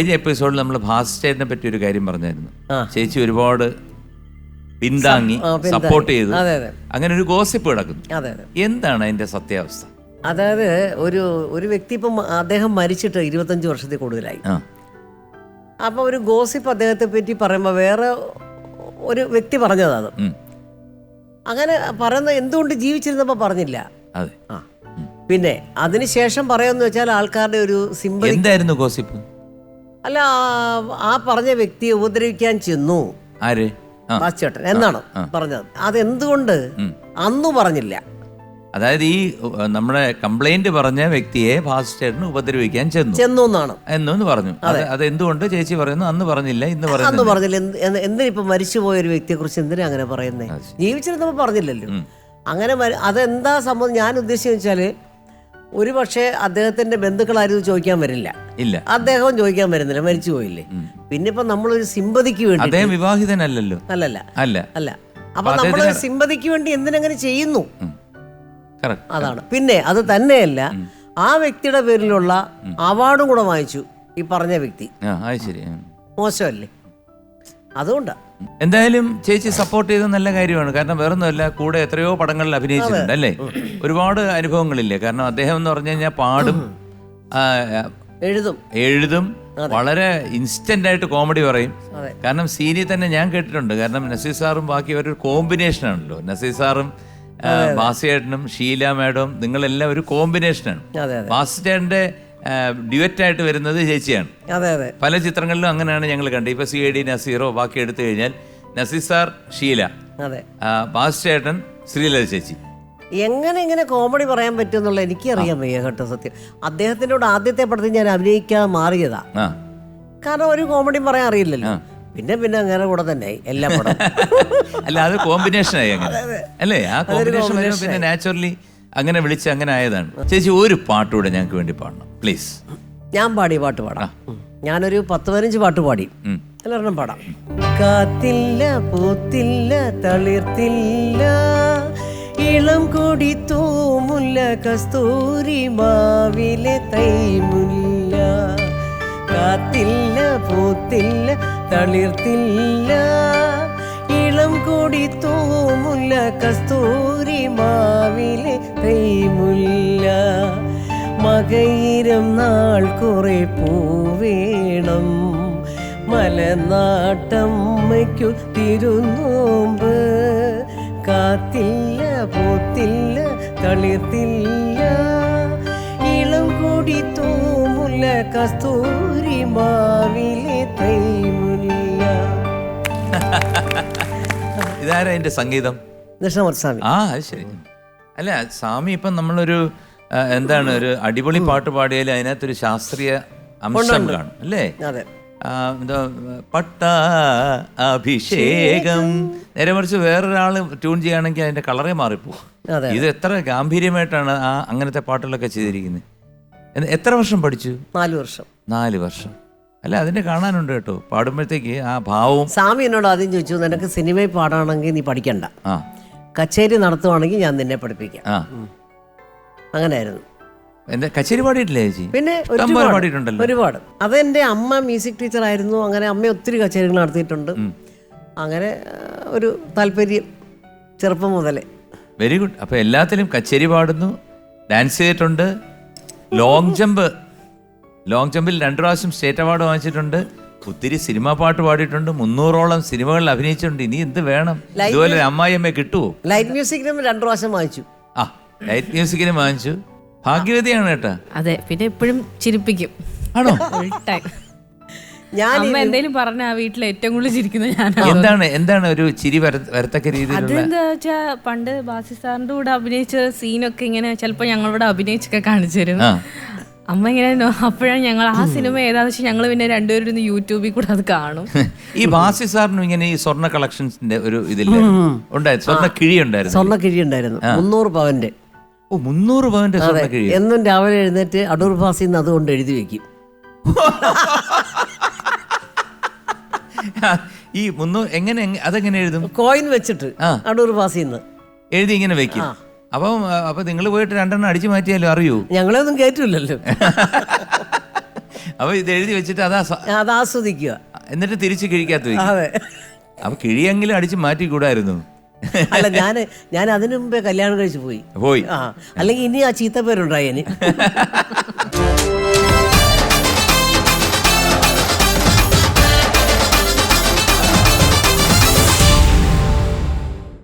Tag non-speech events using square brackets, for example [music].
കഴിഞ്ഞ എപ്പിസോഡിൽ നമ്മൾ ഭാസ്റ്റേറ്റിനെ പറ്റി ഒരു കാര്യം പറഞ്ഞായിരുന്നു. ചേച്ചി ഒരുപാട് പിന്താങ്ങി സപ്പോർട്ട് ചെയ്തു. അങ്ങനെ ഒരു ഗോസിപ്പ് കിടക്കുന്നു. എന്താണ് അതിന്റെ സത്യാവസ്ഥ? അതായത് ഒരു ഒരു വ്യക്തി ഇപ്പം അദ്ദേഹം മരിച്ചിട്ട് ഇരുപത്തഞ്ച് വർഷത്തിൽ കൂടുതലായി. അപ്പൊ അപ്പോൾ ഒരു ഗോസിപ്പ് അദ്ദേഹത്തെ പറ്റി പറയുമ്പോൾ വേറെ ഒരു വ്യക്തി പറഞ്ഞതാണ്. അങ്ങനെ പറയുന്ന എന്തുകൊണ്ട് ജീവിച്ചിരുന്നപ്പോൾ പറഞ്ഞില്ല. പിന്നെ അതിനുശേഷം പറയാന്ന് വെച്ചാൽ ആൾക്കാരുടെ ഒരു സിമ്പിൾ എന്തായിരുന്നു ഗോസിപ്പ് അല്ല ആ- ആ പറഞ്ഞ വ്യക്തിയെ ഉപദ്രവിക്കാൻ ചെന്നു. ആര്? ആ. എന്നാണ് പറഞ്ഞത്. അതെന്തുകൊണ്ട്? അന്നു പറഞ്ഞില്ല. അതായത് ഈ ഉ, നമ്മുടെ കംപ്ലൈന്റ് പറഞ്ഞ വ്യക്തിയെ ഭാസ്ചേട്ടന് ഉപദ്രവിക്കാൻ ചെന്നു. ചെന്നു എന്നാണ്. എന്നൊന്ന് പറഞ്ഞു. അത് അത്. എന്തുകൊണ്ട് ചേച്ചി പറയുന്നു? അന്ന് പറഞ്ഞില്ല ഇന്ന് അന്ന് പറയുന്നു പറഞ്ഞില്ല. എന്ത്- എന്ത്- എന്തിനാ ഇപ്പൊ മരിച്ചുപോയ ഒരു വ്യക്തിയെ കുറിച്ച് എന്തിനാ അങ്ങനെ പറയുന്നേ? ജീവിച്ചിരുന്നപ്പോ പറഞ്ഞില്ലല്ലോ. അങ്ങനെ മരി- അതെന്താ സംഭവം? ഞാൻ ഉദ്ദേശിച്ചാൽ വെച്ചാൽ ഒരു പക്ഷേ അദ്ദേഹത്തിന്റെ ബന്ധുക്കളാരും ചോദിക്കാൻ വരില്ല. ഇല്ല. അദ്ദേഹവും ചോദിക്കാൻ വരുന്നില്ല മരിച്ചു പോയില്ലേ. പിന്നെ ഇപ്പൊ നമ്മളൊരു സിമ്പതിക്ക് വേണ്ടി അദ്ദേഹം വിവാഹിതനല്ലല്ലോ. അല്ലല്ല. അല്ല. അല്ല. അപ്പൊ നമ്മൾ സിമ്പതിക്ക് വേണ്ടി എന്തിനങ്ങനെ ചെയ്യുന്നു? അതാണ്. പിന്നെ അത് തന്നെയല്ല ആ വ്യക്തിയുടെ പേരിലുള്ള അവാർഡും കൂടെ വാങ്ങിച്ചു ഈ പറഞ്ഞ വ്യക്തി. മോശമല്ലേ? അതുകൊണ്ടാ. എന്തായാലും ചേച്ചി സപ്പോർട്ട് ചെയ്ത നല്ല കാര്യമാണ്. കാരണം വേറൊന്നുമല്ല കൂടെ എത്രയോ പടങ്ങളിൽ അഭിനയിച്ചിട്ടുണ്ട് അല്ലേ? ഒരുപാട് അനുഭവങ്ങളില്ലേ? കാരണം അദ്ദേഹം എന്ന് പറഞ്ഞു കഴിഞ്ഞാൽ പാടും ആ, എഴുതും. എഴുതും വളരെ ഇൻസ്റ്റന്റ് ആയിട്ട് കോമഡി പറയും. കാരണം സീനിൽ തന്നെ ഞാൻ കേട്ടിട്ടുണ്ട്. കാരണം നസീർ സാറും ബാക്കി ഒരു കോമ്പിനേഷൻ ആണല്ലോ. നസീർ സാറും ആ, ബാസിയേട്ടനും ഷീല മാഡം നിങ്ങളെല്ലാം ഒരു കോമ്പിനേഷനാണ് അതെ അതെ. ബാസിച്ചേട്ടന്റെ ഡ്യുവറ്റ് ആയിട്ട് വരുന്നത് ചേച്ചിയാണ്. അതെ അതെ. പല ചിത്രങ്ങളിലും അങ്ങനെയാണ് ഞങ്ങൾ കണ്ടത്. ഇപ്പൊ സി ഐ ഡി നസീറോ ബാക്കി എടുത്തു കഴിഞ്ഞാൽ നസീർ സാർ ഷീല. അതെ. ബാസ്റ്റേട്ടൻ ബാസ് ശ്രീലത ചേച്ചി. എങ്ങനെ ഇങ്ങനെ കോമഡി പറയാൻ പറ്റും പറ്റുമെന്നുള്ള എനിക്കറിയാൻ വയ്യ കേട്ടോ സത്യം. അദ്ദേഹത്തിനോട് ആദ്യത്തെ പടത്തിൽ ഞാൻ അഭിനയിക്കാൻ മാറിയതാ. ആ. കാരണം ഒരു കോമഡി പറയാൻ അറിയില്ലല്ലോ. പിന്നെ പിന്നെ അങ്ങനെ കൂടെ തന്നെ എല്ലാം എല്ലാ പടം [laughs] അല്ല അത് കോമ്പിനേഷൻ ആയി അങ്ങനെ. അല്ലേ? ആ കോമ്പിനേഷൻ പിന്നെ നാച്ചുറലി അങ്ങനെ വിളിച്ച് അങ്ങനെ ആയതാണ്. ചേച്ചി ഒരു പാട്ടുകൂടെ ഞങ്ങൾക്ക് വേണ്ടി പാടണം. പ്ലീസ് ഞാൻ പാടി പാട്ട് പാടാം. ഞാനൊരു പത്ത് പതിനഞ്ച് പാട്ട് പാടി. എല്ലാവരും പാടാം. കാത്തില്ല പൂത്തില്ല തളിർത്തില്ല. ഇളം കൊടി തൂമുല്ല കസ്തൂരി മാവിലെ തൈമുല്ല. കാത്തില്ല പൂത്തില്ല തളിർത്തില്ല. ഇളം കൊടി തൂമുല്ല കസ്തൂരി മാവിലെ തൈമുല്ല മകയിരം നാൾ കുറെ പൂവേണം മലനാട്ടമ്മയ്ക്കു തിരുനോമ്പ്. കാത്തില്ല പോത്തില്ല തളിർത്തില്ല. ഇളം കൂടി തൂമുല്ല കസ്തൂരി മാവിലെ തൈമുല്ല. ഇതാരാ എന്റെ സംഗീതം? ദക്ഷിണമർസ്വാമി ആ ശരി. അല്ല സ്വാമി ഇപ്പം നമ്മളൊരു എന്താണ് ഒരു അടിപൊളി പാട്ട് പാടിയാൽ അതിനകത്തൊരു ശാസ്ത്രീയ അംശം കാണും അല്ലേ? എന്താ പട്ട അഭിഷേകം. നേരെ മറിച്ച് വേറൊരാൾ ട്യൂൺ ചെയ്യുകയാണെങ്കിൽ അതിന്റെ കളറേ മാറിപ്പോകും. ഇത് എത്ര ഗാംഭീര്യമായിട്ടാണ് ആ അങ്ങനത്തെ പാട്ടുകളൊക്കെ ചെയ്തിരിക്കുന്നത്. എത്ര വർഷം പഠിച്ചു? നാല് വർഷം. നാല് വർഷം. അല്ല അതിന്റെ കാണാനുണ്ട് കേട്ടോ. പാടുമ്പോഴത്തേക്ക് ആ ഭാവവും സ്വാമി എന്നോട് ആദ്യം ചോദിച്ചു നിനക്ക് സിനിമയിൽ പാടാണെങ്കിൽ നീ പഠിക്കണ്ട. ആ. കച്ചേരി നടത്തുവാണെങ്കിൽ ഞാൻ നിന്നെ പഠിപ്പിക്കാം. ആ. അങ്ങനെയായിരുന്നു. എന്താ കച്ചേരി പാടിയിട്ടില്ലേ ചേച്ചി? പിന്നെ ഒരുപാട് പാടിയിട്ടുണ്ടല്ലോ. ഒരുപാട്. അതെന്റെ അമ്മ മ്യൂസിക് ടീച്ചർ ആയിരുന്നു. അങ്ങനെ അമ്മ ഒത്തിരി കച്ചേരികൾ നടത്തിയിട്ടുണ്ട്. അങ്ങനെ ഒരു താല്പര്യം ചെറുപ്പം മുതലേ. വെരി ഗുഡ് അപ്പൊ എല്ലാത്തിലും കച്ചേരി പാടുന്നു ഡാൻസ് ചെയ്തിട്ടുണ്ട് ലോങ് ജമ്പ് ലോങ് ജമ്പിൽ രണ്ടു പ്രാവശ്യം സ്റ്റേറ്റ് അവാർഡ് വാങ്ങിച്ചിട്ടുണ്ട്. ഒത്തിരി സിനിമാ പാട്ട് പാടിയിട്ടുണ്ട്. മുന്നൂറോളം സിനിമകളിൽ അഭിനയിച്ചിട്ടുണ്ട്. ഇനി എന്ത് വേണം? ഇതുപോലെ അമ്മായിയമ്മയെ കിട്ടുമോ ലൈറ്റ് മ്യൂസിക്കിനും രണ്ടു പ്രാവശ്യം വാങ്ങിച്ചു. ആ ലൈറ്റ് മ്യൂസിക്കിന് വാങ്ങിച്ചു. ഭാഗ്യവതിയാണ് കേട്ടാ അതെ പിന്നെ എപ്പോഴും ചിരിപ്പിക്കും. ആണോ? ഞാൻ അമ്മ എന്തേലും പറഞ്ഞ ആ വീട്ടിൽ ഏറ്റവും കൂടുതൽ ചിരിക്കുന്നത് ഞാനാണ്. എന്താണ് എന്താണ് ഒരു ചിരി വര- വരത്തക്ക രീതിയിലുള്ള അതെന്താ വെച്ചാ പണ്ട് ബാസി സാറിന്റെ കൂടെ അഭിനയിച്ച സീനൊക്കെ ഇങ്ങനെ ചിലപ്പോ ഞങ്ങളിവിടെ അഭിനയിച്ചൊക്കെ കാണിച്ചു തരും. ആ. അമ്മ ഇങ്ങനെ അപ്പോഴാണ് ഞങ്ങൾ ആ സിനിമ ഏതാന്ന് വെച്ചാൽ ഞങ്ങൾ പിന്നെ രണ്ടുപേരും ഇരുന്ന് യൂട്യൂബിൽ കൂടെ അത് കാണും. ഈ ബാസി സാറിനും ഇങ്ങനെ ഈ സ്വർണ കളക്ഷൻസിന്റെ ഒരു ഇതില്ല? ഉണ്ടായിരുന്നു. സ്വർണ കിഴി ഉണ്ടായിരുന്നു. സ്വർണ കിഴി ഉണ്ടായിരുന്നു. മുന്നൂറ് പവന്റെ. ഓ മുന്നൂറ് പവന്റെ സ്വർണ കിഴി. എന്നും രാവിലെ എഴുന്നേറ്റ് അടൂർ ഭാസിൽ നിന്ന് അതുകൊണ്ട് എഴുതി വെക്കും. [laughs] ഈ മുന്നൂറ് എങ്ങനെ എങ്ങ- അതെങ്ങനെ എഴുതും? കോയിൻ വെച്ചിട്ട് അടൂർ ബാസിന്ന് എഴുതി ഇങ്ങനെ വെക്കും. അപ്പം അപ്പൊ നിങ്ങൾ പോയിട്ട് രണ്ടെണ്ണം അടിച്ചു മാറ്റിയാലോ? അറിയൂ? ഞങ്ങളൊന്നും കേറ്റില്ലല്ലോ. കയറ്റില്ലല്ലോ അപ്പൊ ഇത് എഴുതി വെച്ചിട്ട് അതാ അതാസ്വദിക്കുക അത് ആസ്വദിക്കുക. എന്നിട്ട് തിരിച്ച് കിഴിക്കാത്ത അതെ. അപ്പൊ കിഴിയെങ്കിലും അടിച്ച് മാറ്റി കൂടായിരുന്നു അല്ല ഞാൻ ഞാൻ അതിനു മുമ്പേ കല്യാണം കഴിച്ചു പോയി. പോയി. ആ അല്ലെങ്കിൽ ഇനി ആ ചീത്ത പേരുണ്ടായേന് [laughs]